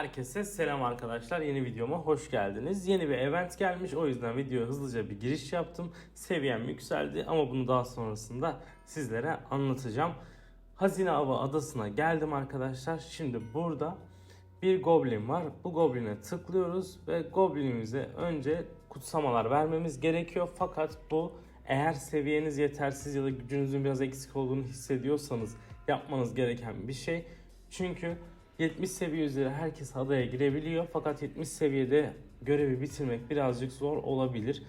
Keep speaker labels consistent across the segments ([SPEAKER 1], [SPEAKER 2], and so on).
[SPEAKER 1] Herkese selam arkadaşlar. Yeni videoma hoş geldiniz. Yeni bir event gelmiş. O yüzden videoya hızlıca bir giriş yaptım. Seviyem yükseldi ama bunu daha sonrasında sizlere anlatacağım. Hazine Avı Adası'na geldim arkadaşlar. Şimdi burada bir goblin var. Bu gobline tıklıyoruz ve goblinimize önce kutsamalar vermemiz gerekiyor. Fakat bu eğer seviyeniz yetersiz ya da gücünüzün biraz eksik olduğunu hissediyorsanız yapmanız gereken bir şey. Çünkü 70 seviye üzeri herkes adaya girebiliyor. Fakat 70 seviyede görevi bitirmek birazcık zor olabilir.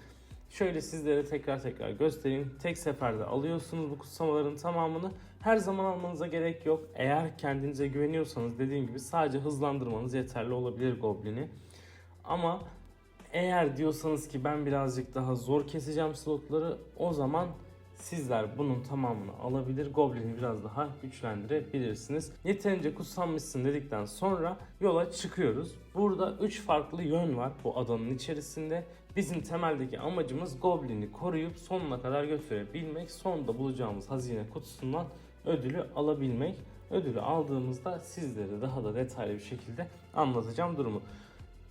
[SPEAKER 1] Şöyle sizlere tekrar tekrar göstereyim. Tek seferde alıyorsunuz bu kutsamaların tamamını. Her zaman almanıza gerek yok. Eğer kendinize güveniyorsanız dediğim gibi sadece hızlandırmanız yeterli olabilir Goblin'i. Ama eğer diyorsanız ki ben birazcık daha zor keseceğim slotları o zaman sizler bunun tamamını alabilir. Goblin'i biraz daha güçlendirebilirsiniz. Yeterince kutsanmışsın dedikten sonra yola çıkıyoruz. Burada 3 farklı yön var bu adanın içerisinde. Bizim temeldeki amacımız Goblin'i koruyup sonuna kadar götürebilmek. Sonunda bulacağımız hazine kutusundan ödülü alabilmek. Ödülü aldığımızda sizlere daha da detaylı bir şekilde anlatacağım durumu.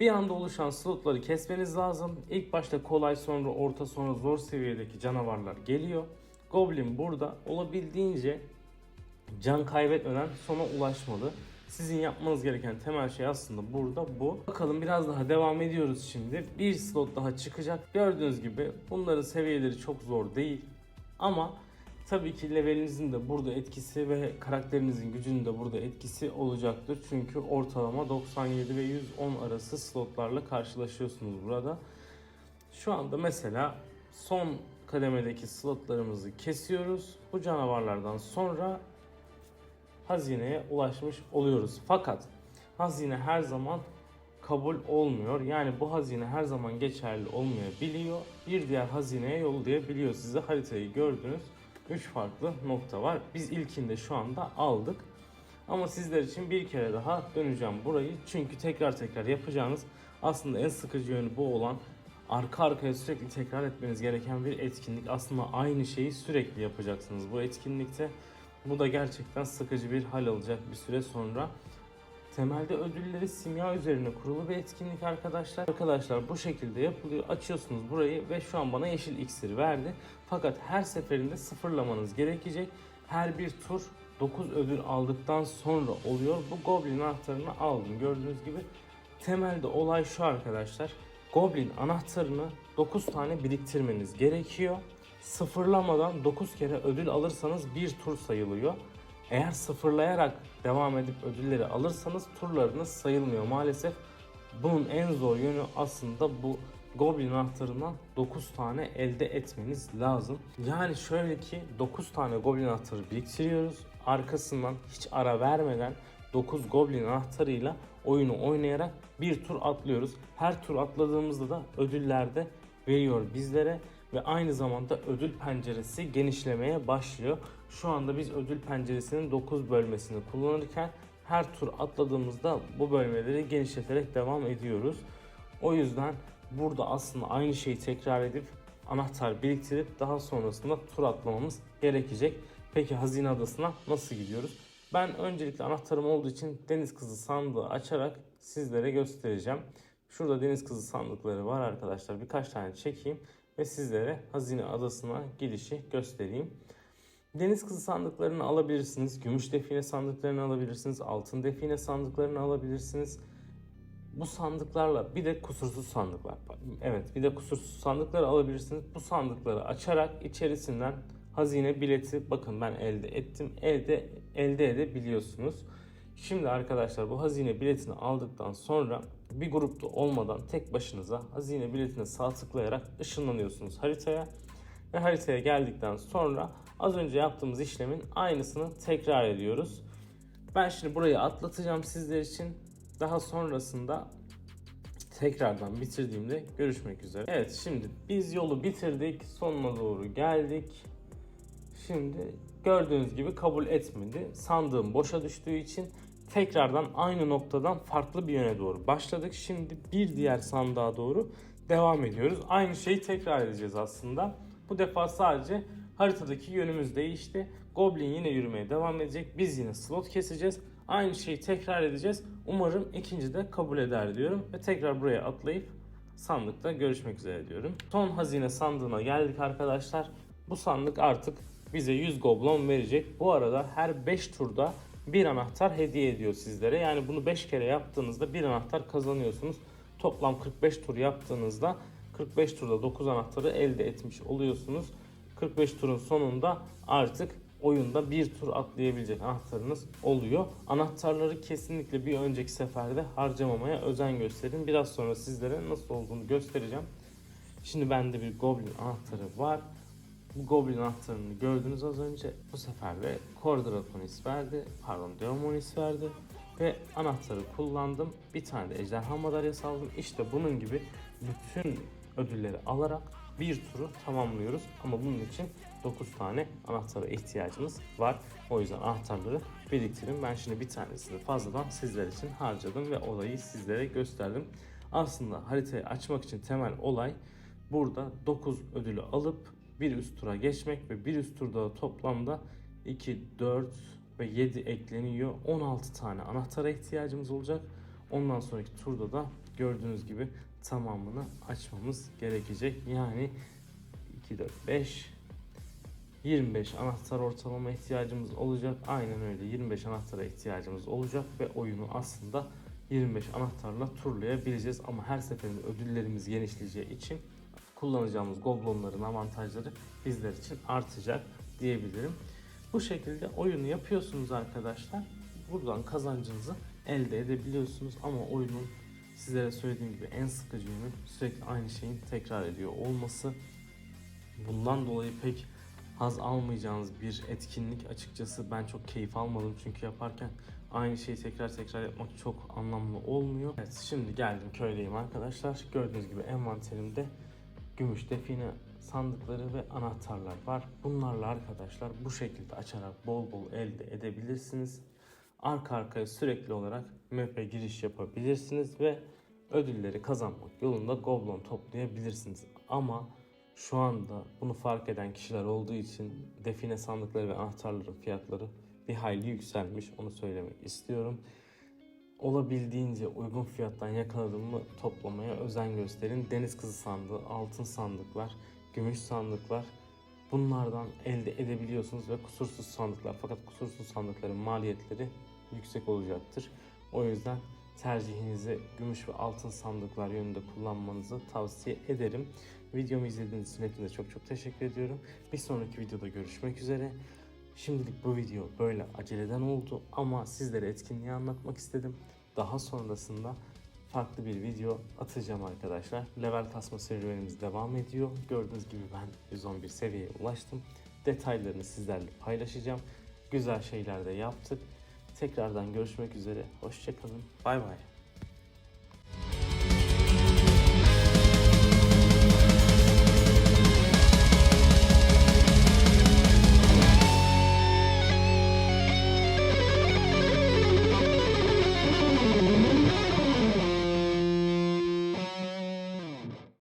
[SPEAKER 1] Bir anda oluşan slotları kesmeniz lazım. İlk başta kolay sonra orta sonra zor seviyedeki canavarlar geliyor. Goblin burada olabildiğince can kaybetmeden sona ulaşmalı. Sizin yapmanız gereken temel şey aslında burada bu. Bakalım biraz daha devam ediyoruz şimdi. Bir slot daha çıkacak. Gördüğünüz gibi bunların seviyeleri çok zor değil. Ama tabii ki levelinizin de burada etkisi ve karakterinizin gücünün de burada etkisi olacaktır. Çünkü ortalama 97 ve 110 arası slotlarla karşılaşıyorsunuz burada. Şu anda mesela son kademedeki slotlarımızı kesiyoruz. Bu canavarlardan sonra hazineye ulaşmış oluyoruz. Fakat hazine her zaman kabul olmuyor. Yani bu hazine her zaman geçerli olmayabiliyor. Bir diğer hazineye yollayabiliyor. Size haritayı gördünüz. 3 farklı nokta var. Biz ilkinde şu anda aldık. Ama sizler için bir kere daha döneceğim burayı. Çünkü tekrar tekrar yapacağınız aslında en sıkıcı yönü bu olan arka arkaya sürekli tekrar etmeniz gereken bir etkinlik. Aslında aynı şeyi sürekli yapacaksınız bu etkinlikte. Bu da gerçekten sıkıcı bir hal alacak bir süre sonra. Temelde ödülleri simya üzerine kurulu bir etkinlik arkadaşlar. Arkadaşlar bu şekilde yapılıyor. Açıyorsunuz burayı ve şu an bana yeşil iksir verdi. Fakat her seferinde sıfırlamanız gerekecek. Her bir tur 9 ödül aldıktan sonra oluyor. Bu Goblin anahtarını aldım. Gördüğünüz gibi temelde olay şu arkadaşlar. Goblin anahtarını 9 tane biriktirmeniz gerekiyor. Sıfırlamadan 9 kere ödül alırsanız bir tur sayılıyor. Eğer sıfırlayarak devam edip ödülleri alırsanız turlarınız sayılmıyor maalesef. Bunun en zor yönü aslında bu Goblin anahtarından 9 tane elde etmeniz lazım. Yani şöyle ki 9 tane Goblin anahtarı biriktiriyoruz. Arkasından hiç ara vermeden 9 Goblin anahtarıyla oyunu oynayarak bir tur atlıyoruz. Her tur atladığımızda da ödüllerde veriyor bizlere ve aynı zamanda ödül penceresi genişlemeye başlıyor. Şu anda biz ödül penceresinin 9 bölmesini kullanırken her tur atladığımızda bu bölmeleri genişleterek devam ediyoruz. O yüzden burada aslında aynı şeyi tekrar edip anahtar biriktirip daha sonrasında tur atlamamız gerekecek. Peki hazine adasına nasıl gidiyoruz? Ben öncelikle anahtarım olduğu için deniz kızı sandığı açarak sizlere göstereceğim. Şurada deniz kızı sandıkları var arkadaşlar. Birkaç tane çekeyim ve sizlere hazine adasına gidişi göstereyim. Deniz kızı sandıklarını alabilirsiniz. Gümüş define sandıklarını alabilirsiniz. Altın define sandıklarını alabilirsiniz. Bu sandıklarla bir de kusursuz sandıklar. Evet bir de kusursuz sandıkları alabilirsiniz. Bu sandıkları açarak içerisinden hazine bileti bakın ben elde ettim. Elde elde edebiliyorsunuz. Şimdi arkadaşlar bu hazine biletini aldıktan sonra bir grupta olmadan tek başınıza hazine biletine sağ tıklayarak ışınlanıyorsunuz haritaya. Ve haritaya geldikten sonra az önce yaptığımız işlemin aynısını tekrar ediyoruz. Ben şimdi burayı atlatacağım sizler için. Daha sonrasında tekrardan bitirdiğimde görüşmek üzere. Evet şimdi biz yolu bitirdik. Sonuna doğru geldik. Şimdi gördüğünüz gibi kabul etmedi. Sandığım boşa düştüğü için tekrardan aynı noktadan farklı bir yöne doğru başladık. Şimdi bir diğer sandığa doğru devam ediyoruz. Aynı şeyi tekrar edeceğiz aslında. Bu defa sadece haritadaki yönümüz değişti. Goblin yine yürümeye devam edecek. Biz yine slot keseceğiz. Aynı şeyi tekrar edeceğiz. Umarım ikinci de kabul eder diyorum. Ve tekrar buraya atlayıp sandıkta görüşmek üzere diyorum. Son hazine sandığına geldik arkadaşlar. Bu sandık artık bize 100 goblon verecek. Bu arada her 5 turda bir anahtar hediye ediyor sizlere. Yani bunu 5 kere yaptığınızda bir anahtar kazanıyorsunuz. Toplam 45 tur yaptığınızda 45 turda 9 anahtarı elde etmiş oluyorsunuz. 45 turun sonunda artık oyunda bir tur atlayabilecek anahtarınız oluyor. Anahtarları kesinlikle bir önceki seferde harcamamaya özen gösterin. Biraz sonra sizlere nasıl olduğunu göstereceğim. Şimdi bende bir goblin anahtarı var. Goblin anahtarını gördünüz az önce. Bu sefer de Core Draconis verdi. Pardon Deomonis verdi. Ve anahtarı kullandım. Bir tane de ejderha madalyası aldım. İşte bunun gibi bütün ödülleri alarak bir turu tamamlıyoruz. Ama bunun için 9 tane anahtara ihtiyacımız var. O yüzden anahtarları biriktirin. Ben şimdi bir tanesini fazladan sizler için harcadım ve olayı sizlere gösterdim. Aslında haritayı açmak için temel olay burada 9 ödülü alıp bir üst tura geçmek ve bir üst turda toplamda 2, 4 ve 7 ekleniyor. 16 tane anahtara ihtiyacımız olacak. Ondan sonraki turda da gördüğünüz gibi tamamını açmamız gerekecek. Yani 2, 4, 5, 25 anahtar ortalama ihtiyacımız olacak. Aynen öyle 25 anahtara ihtiyacımız olacak ve oyunu aslında 25 anahtarla turlayabileceğiz. Ama her seferinde ödüllerimiz genişleyeceği için kullanacağımız goblonların avantajları bizler için artacak diyebilirim. Bu şekilde oyunu yapıyorsunuz arkadaşlar. Buradan kazancınızı elde edebiliyorsunuz ama oyunun sizlere söylediğim gibi en sıkıcı yönü sürekli aynı şeyin tekrar ediyor olması. Bundan dolayı pek haz almayacağınız bir etkinlik açıkçası ben çok keyif almadım çünkü yaparken aynı şeyi tekrar tekrar yapmak çok anlamlı olmuyor. Evet şimdi geldim köydeyim arkadaşlar. Gördüğünüz gibi envanterimde gümüş define sandıkları ve anahtarlar var. Bunlarla arkadaşlar bu şekilde açarak bol bol elde edebilirsiniz. Arka arkaya sürekli olarak map'e giriş yapabilirsiniz ve ödülleri kazanmak yolunda goblon toplayabilirsiniz. Ama şu anda bunu fark eden kişiler olduğu için define sandıkları ve anahtarların fiyatları bir hayli yükselmiş. Onu söylemek istiyorum. Olabildiğince uygun fiyattan yakaladığımı toplamaya özen gösterin. Deniz kızı sandığı, altın sandıklar, gümüş sandıklar bunlardan elde edebiliyorsunuz ve kusursuz sandıklar. Fakat kusursuz sandıkların maliyetleri yüksek olacaktır. O yüzden tercihinizi gümüş ve altın sandıklar yönünde kullanmanızı tavsiye ederim. Videomu izlediğiniz için hepinize çok çok teşekkür ediyorum. Bir sonraki videoda görüşmek üzere. Şimdilik bu video böyle aceleden oldu ama sizlere etkinliği anlatmak istedim. Daha sonrasında farklı bir video atacağım arkadaşlar. Level kasma serüvenimiz devam ediyor. Gördüğünüz gibi ben 111 seviyeye ulaştım. Detaylarını sizlerle paylaşacağım. Güzel şeyler de yaptık. Tekrardan görüşmek üzere. Hoşçakalın. Bay bay.